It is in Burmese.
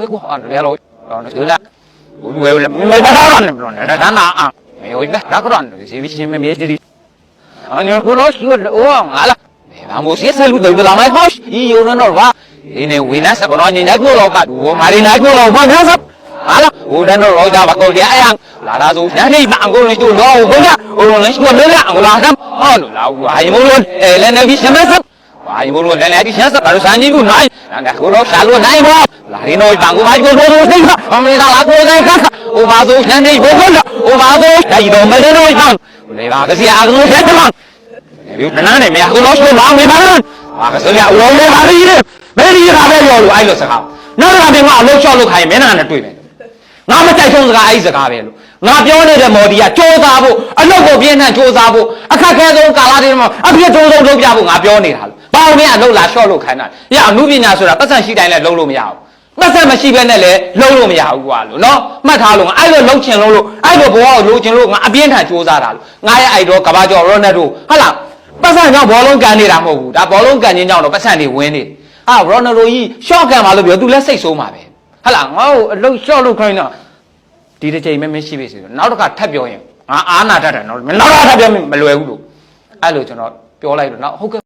ဘယ်ကွာလဲလို့တော့ဒီလားဝယ်လဲမတားရနဲ့ဘလို့နဲ့ဒါနာအာမေဝိဒါဒါကရန်စီဝီချင်းမေမေဒီအန်ကိုလို့ရှိလို့ငါလားဘာမို့စီဆလူတို့လာမိုက်ဟောရှီယိုနော်ဘာဒီနေဝိနတ်စကောညနေကိုတော့ကဒူမာရီနာကိုတော့ဘာသာစပ်ဟာလားဟိုတန်းတော့ရောကြပါကောတရားအယံလာလာဆိုညနေမအကိုလေးတို့တော့ဘုရားဟိုလည်းရှိလို့လည်းအလားကဟောလို့လာဝါယမို့လို့အဲလည်းနေပြီးရှမစပ်ဝါယမို့လို့လည်းလည်းပြီး ရှစပ်ဘာလို့စမ်းကြီးဘူးနိုင်ငါကိုတော့ရှာလို့နိုင်ဘောလာရင်တော့ဘာကိုဘာကိုလို့လို့သိတာအမေလာလာကိုလည်းကဟိုဘာဆိုညနေဘုရားဟိုဘာဆိုတိုင်တော်မလဲတော့ဘာလေပါကစီအကူဆက်တယ်ဒီနန်းနဲ့မရဘူးလို့ဆိုမောင်းနေပါလားဟာကစရဦးလုံးလေးပါလိမ့်တယ်ဘယ်ဒီကပဲရောလို့အဲ့လိုစကားနောက်တစ်ခါပြင်ကအလုပ်လျှောက်လို့ခိုင်းမျက်နှာနဲ့တွေ့မယ်ငါမကြိုက်ဆုံးစကားအဲ့ဒီစကားပဲလို့ငါပြောနေတဲ့မော်ဒီကစ조사ဖို့အလုပ်ကိုပြင်းထန်စ조사ဖို့အခက်ခဲဆုံးကာလတွေမှာအပြည့်အစုံဆုံးလုပ်ပြဖို့ငါပြောနေတာလို့ဘာလို့လဲအလုပ်လာလျှော့လို့ခိုင်းတာရအမှုပညာဆိုတာပတ်စံရှိတိုင်းလည်းလုပ်လို့မရဘူး ပတ်စံမရှိဘဲနဲ့လည်းလုံးလို့မရဘူးကွာလို့နော်မှတ်ထားလို့ငါအဲ့လိုလုံးချင်လို့လို့အဲ့လိုဘဝကိုလိုချင်လို့ငါအပြင်းထန်စ조사တာလို့ငါရဲ့အိုက်တော့ကဘာကျော်ရောနက်တို့ဟုတ်လားပတ်စံကြောင့်ဘောလုံးကန်နေတာမဟုတ်ဘူးဒါဘောလုံးကန်ခြင်းကြောင့်တော့ပတ်စံတွေဝင်နေတယ်ဟာရော်နယ်လိုကြီးရှော့ကန်ပါလို့ပြောသူလည်းစိတ်ဆိုးမှာပဲဟုတ်လားငါ့ကိုအလုပ်ရှော့လို့ခိုင်းတော့ဒီတစ်ချိန်မဲမရှိပြီဆိုတော့နောက်တစ်ခါထပ်ပြောရင်ငါအာနာတတ်တယ်နော်နောက်တစ်ခါထပ်ပြောရင်မလွယ်ဘူးလို့အဲ့လိုကျွန်တော်ပြောလိုက်တော့နောက်ဟုတ်ကဲ့